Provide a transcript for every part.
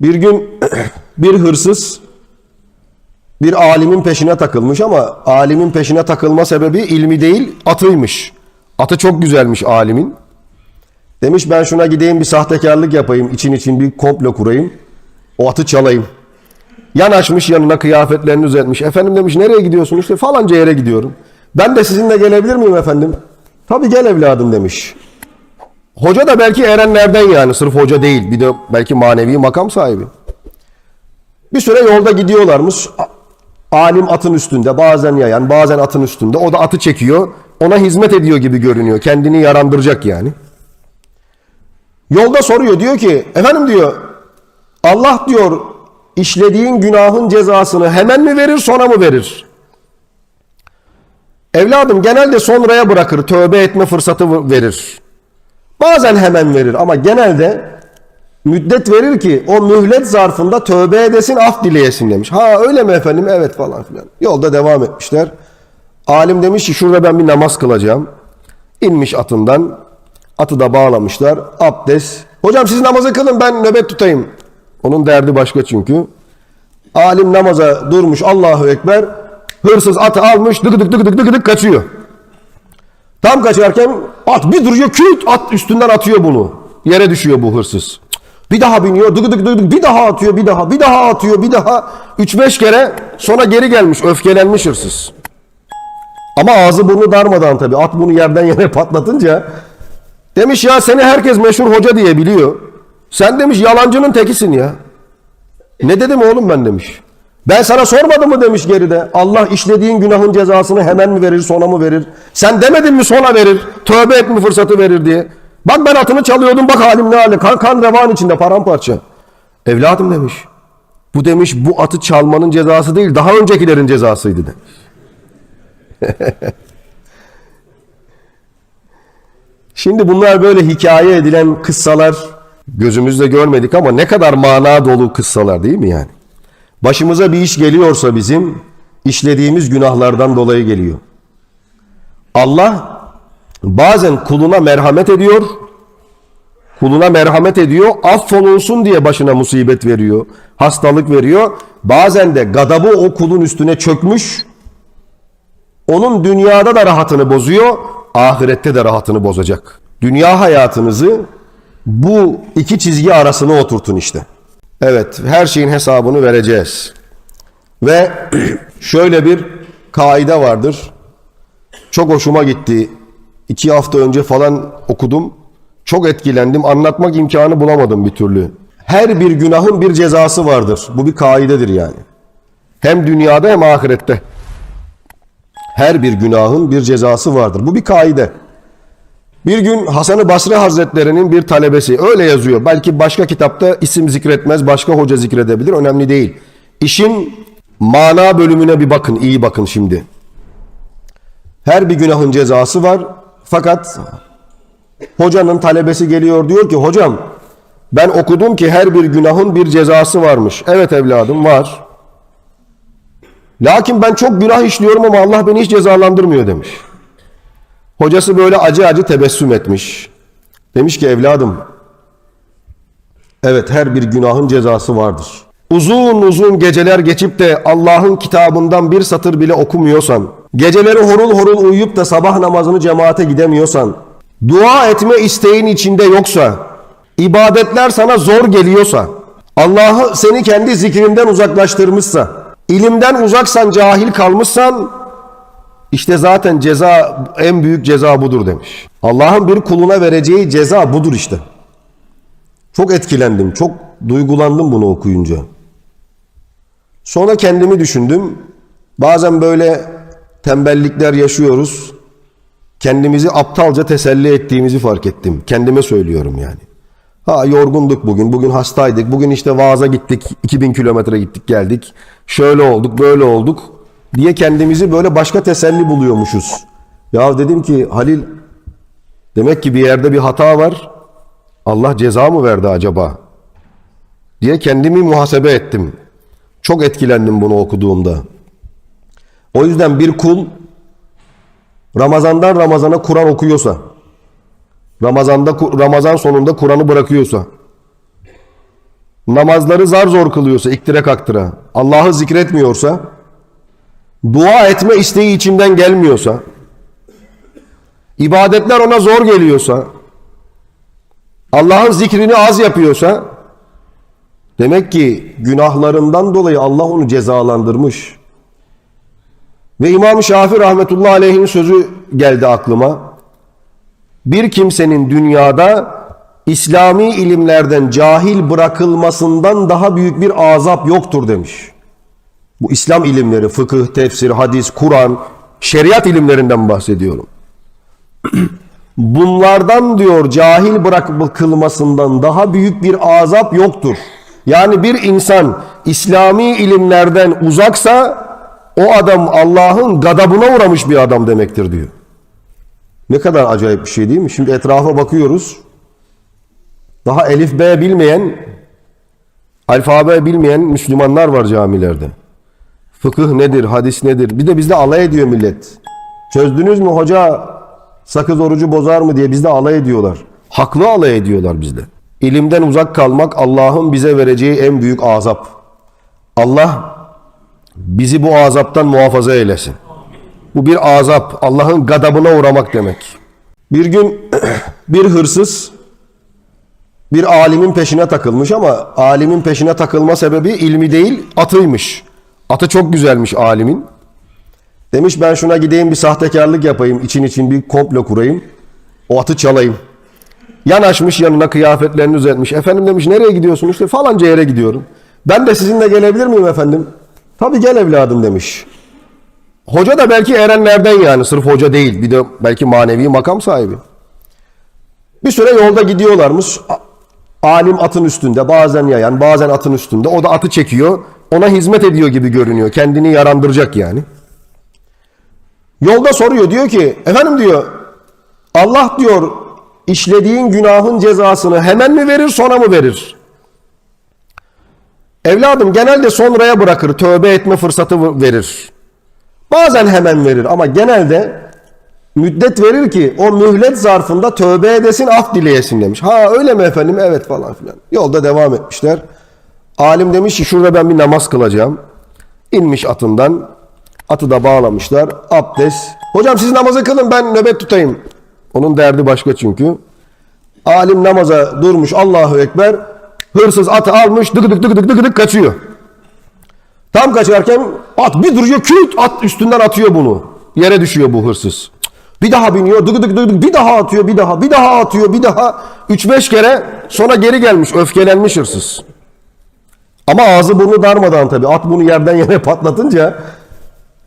Bir gün bir hırsız bir alimin peşine takılmış ama alimin peşine takılma sebebi ilmi değil atıymış. Atı çok güzelmiş alimin. Demiş ben şuna gideyim bir sahtekarlık yapayım için için bir komplo kurayım. O atı çalayım. Yanaşmış yanına kıyafetlerini düzeltmiş. Efendim demiş nereye gidiyorsun? İşte falanca yere gidiyorum. Ben de sizinle gelebilir miyim efendim? Tabii gel evladım demiş. Hoca da belki erenlerden yani sırf hoca değil. Bir de belki manevi makam sahibi. Bir süre yolda gidiyorlarmış. Alim atın üstünde bazen yayan bazen atın üstünde. O da atı çekiyor. Ona hizmet ediyor gibi görünüyor. Kendini yarandıracak yani. Yolda soruyor diyor ki efendim diyor Allah diyor işlediğin günahın cezasını hemen mi verir sonra mı verir? Evladım genelde sonraya bırakır tövbe etme fırsatı verir. Bazen hemen verir ama genelde müddet verir ki o mühlet zarfında tövbe edesin af dileyesin demiş. Ha öyle mi efendim? Evet falan filan. Yolda devam etmişler. Alim demiş ki şurada ben bir namaz kılacağım. İnmiş atından. Atı da bağlamışlar. Abdest. Hocam siz namazı kılın ben nöbet tutayım. Onun derdi başka çünkü. Alim namaza durmuş Allahu Ekber. Hırsız atı almış dık dık dık dık dık dık kaçıyor. Tam kaçarken at bir duruyor küt at üstünden atıyor bunu. Yere düşüyor bu hırsız. Bir daha biniyor dık dık dık bir daha atıyor bir daha bir daha atıyor bir daha 3-5 kere sonra geri gelmiş öfkelenmiş hırsız. Ama ağzı burnu darmadan tabii at bunu yerden yere patlatınca demiş ya seni herkes meşhur hoca diye biliyor. Sen demiş yalancının tekisin ya. Ne dedim oğlum ben demiş. Ben sana sormadım mı demiş geride. Allah işlediğin günahın cezasını hemen mi verir sonra mı verir? Sen demedin mi sonra verir? Tövbe etme fırsatı verir diye. Bak ben atını çalıyordum bak halim ne hali. Kan, kan revan içinde paramparça. Evladım demiş. Bu demiş bu atı çalmanın cezası değil daha öncekilerin cezasıydı demiş. Şimdi bunlar böyle hikaye edilen kıssalar gözümüzde görmedik ama ne kadar mana dolu kıssalar değil mi yani? Başımıza bir iş geliyorsa bizim işlediğimiz günahlardan dolayı geliyor. Allah bazen kuluna merhamet ediyor. Kuluna merhamet ediyor. Affolunsun diye başına musibet veriyor. Hastalık veriyor. Bazen de gadabı o kulun üstüne çökmüş. Onun dünyada da rahatını bozuyor. Ahirette de rahatını bozacak. Dünya hayatınızı bu iki çizgi arasına oturtun işte. Evet, her şeyin hesabını vereceğiz. Ve şöyle bir kaide vardır. Çok hoşuma gitti. İki hafta önce falan okudum. Çok etkilendim. Anlatmak imkanı bulamadım bir türlü. Her bir günahın bir cezası vardır. Bu bir kaidedir yani. Hem dünyada hem ahirette. Her bir günahın bir cezası vardır. Bu bir kaide. Bir gün Hasan-ı Basri Hazretleri'nin bir talebesi öyle yazıyor. Belki başka kitapta isim zikretmez, başka hoca zikredebilir. Önemli değil. İşin mana bölümüne bir bakın, iyi bakın şimdi. Her bir günahın cezası var. Fakat hocanın talebesi geliyor diyor ki hocam ben okudum ki her bir günahın bir cezası varmış. Evet evladım var. Lakin ben çok günah işliyorum ama Allah beni hiç cezalandırmıyor demiş. Hocası böyle acı acı tebessüm etmiş. Demiş ki evladım, evet her bir günahın cezası vardır. Uzun uzun geceler geçip de Allah'ın kitabından bir satır bile okumuyorsan, geceleri horul horul uyuyup da sabah namazını cemaate gidemiyorsan, dua etme isteğin içinde yoksa, ibadetler sana zor geliyorsa, Allah'ı seni kendi zikrinden uzaklaştırmışsa, ilimden uzaksan cahil kalmışsan, işte zaten ceza en büyük ceza budur demiş. Allah'ın bir kuluna vereceği ceza budur işte. Çok etkilendim, çok duygulandım bunu okuyunca. Sonra kendimi düşündüm. Bazen böyle tembellikler yaşıyoruz. Kendimizi aptalca teselli ettiğimizi fark ettim. Kendime söylüyorum yani. Ha yorgunduk bugün, bugün hastaydık, bugün işte vaaza gittik, 2000 kilometre gittik geldik. Şöyle olduk, böyle olduk diye kendimizi böyle başka teselli buluyormuşuz. Ya dedim ki Halil demek ki bir yerde bir hata var. Allah ceza mı verdi acaba? Diye kendimi muhasebe ettim. Çok etkilendim bunu okuduğumda. O yüzden bir kul Ramazandan Ramazana Kur'an okuyorsa, Ramazanda Ramazan sonunda Kur'an'ı bırakıyorsa namazları zar zor kılıyorsa, iktire kaktıra, Allah'ı zikretmiyorsa, dua etme isteği içinden gelmiyorsa, ibadetler ona zor geliyorsa, Allah'ın zikrini az yapıyorsa, demek ki günahlarından dolayı Allah onu cezalandırmış. Ve İmam Şafii rahmetullahi aleyhin sözü geldi aklıma. Bir kimsenin dünyada İslami ilimlerden cahil bırakılmasından daha büyük bir azap yoktur demiş. Bu İslam ilimleri, fıkıh, tefsir, hadis, Kur'an, şeriat ilimlerinden bahsediyorum. Bunlardan diyor cahil bırakılmasından daha büyük bir azap yoktur. Yani bir insan İslami ilimlerden uzaksa o adam Allah'ın gadabına uğramış bir adam demektir diyor. Ne kadar acayip bir şey değil mi? Şimdi etrafa bakıyoruz. Daha elif B bilmeyen, alfabe bilmeyen Müslümanlar var camilerde. Fıkıh nedir, hadis nedir? Bir de bizde alay ediyor millet. Çözdünüz mü hoca sakız orucu bozar mı diye bizde alay ediyorlar. Haklı alay ediyorlar bizde. İlimden uzak kalmak Allah'ın bize vereceği en büyük azap. Allah bizi bu azaptan muhafaza eylesin. Bu bir azap. Allah'ın gadabına uğramak demek. Bir gün bir hırsız bir alimin peşine takılmış ama alimin peşine takılma sebebi ilmi değil atıymış. Atı çok güzelmiş alimin. Demiş ben şuna gideyim bir sahtekarlık yapayım. için için bir komplo kurayım. O atı çalayım. Yanaşmış yanına kıyafetlerini düzeltmiş. Efendim demiş nereye gidiyorsun? İşte falanca yere gidiyorum. Ben de sizinle gelebilir miyim efendim? Tabii gel evladım demiş. Hoca da belki erenlerden yani sırf hoca değil. Bir de belki manevi makam sahibi. Bir süre yolda gidiyorlarmış. Alim atın üstünde bazen yayan bazen atın üstünde. O da atı çekiyor. Ona hizmet ediyor gibi görünüyor. Kendini yarandıracak yani. Yolda soruyor diyor ki efendim diyor Allah diyor işlediğin günahın cezasını hemen mi verir sonra mı verir? Evladım genelde sonraya bırakır tövbe etme fırsatı verir. Bazen hemen verir ama genelde müddet verir ki o mühlet zarfında tövbe edesin af dileyesin demiş. Ha öyle mi efendim? Evet falan filan. Yolda devam etmişler. Alim demiş ki şurada ben bir namaz kılacağım. İnmiş atından. Atı da bağlamışlar. Abdest. Hocam siz namazı kılın ben nöbet tutayım. Onun derdi başka çünkü. Alim namaza durmuş Allahu Ekber. Hırsız atı almış dık dık dık dık dık dık kaçıyor. Tam kaçarken at bir duruyor küt at üstünden atıyor bunu. Yere düşüyor bu hırsız. Bir daha biniyor dık dık dık bir daha atıyor bir daha bir daha atıyor bir daha 3-5 kere sonra geri gelmiş öfkelenmiş hırsız. Ama ağzı burnu darmadan tabii at bunu yerden yere patlatınca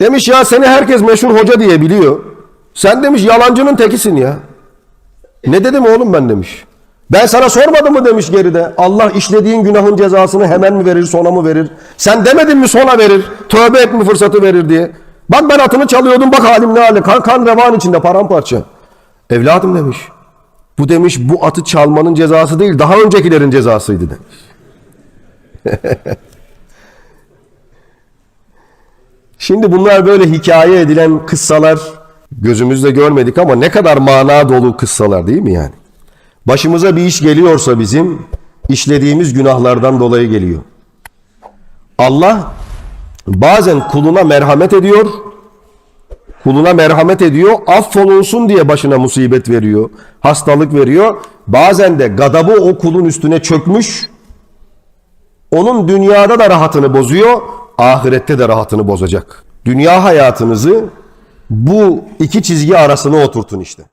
demiş ya seni herkes meşhur hoca diye biliyor. Sen demiş yalancının tekisin ya. Ne dedim oğlum ben demiş. Ben sana sormadım mı demiş geride. Allah işlediğin günahın cezasını hemen mi verir sonra mı verir? Sen demedin mi sonra verir? Tövbe etme fırsatı verir diye. Bak ben atını çalıyordum bak halim ne hali. Kan, kan revan içinde paramparça. Evladım demiş. Bu demiş bu atı çalmanın cezası değil daha öncekilerin cezasıydı demiş. Şimdi bunlar böyle hikaye edilen kıssalar gözümüzde görmedik ama ne kadar mana dolu kıssalar değil mi yani? Başımıza bir iş geliyorsa bizim işlediğimiz günahlardan dolayı geliyor. Allah bazen kuluna merhamet ediyor. Kuluna merhamet ediyor. Affolunsun diye başına musibet veriyor. Hastalık veriyor. Bazen de gadabı o kulun üstüne çökmüş. Onun dünyada da rahatını bozuyor. Ahirette de rahatını bozacak. Dünya hayatınızı bu iki çizgi arasına oturtun işte.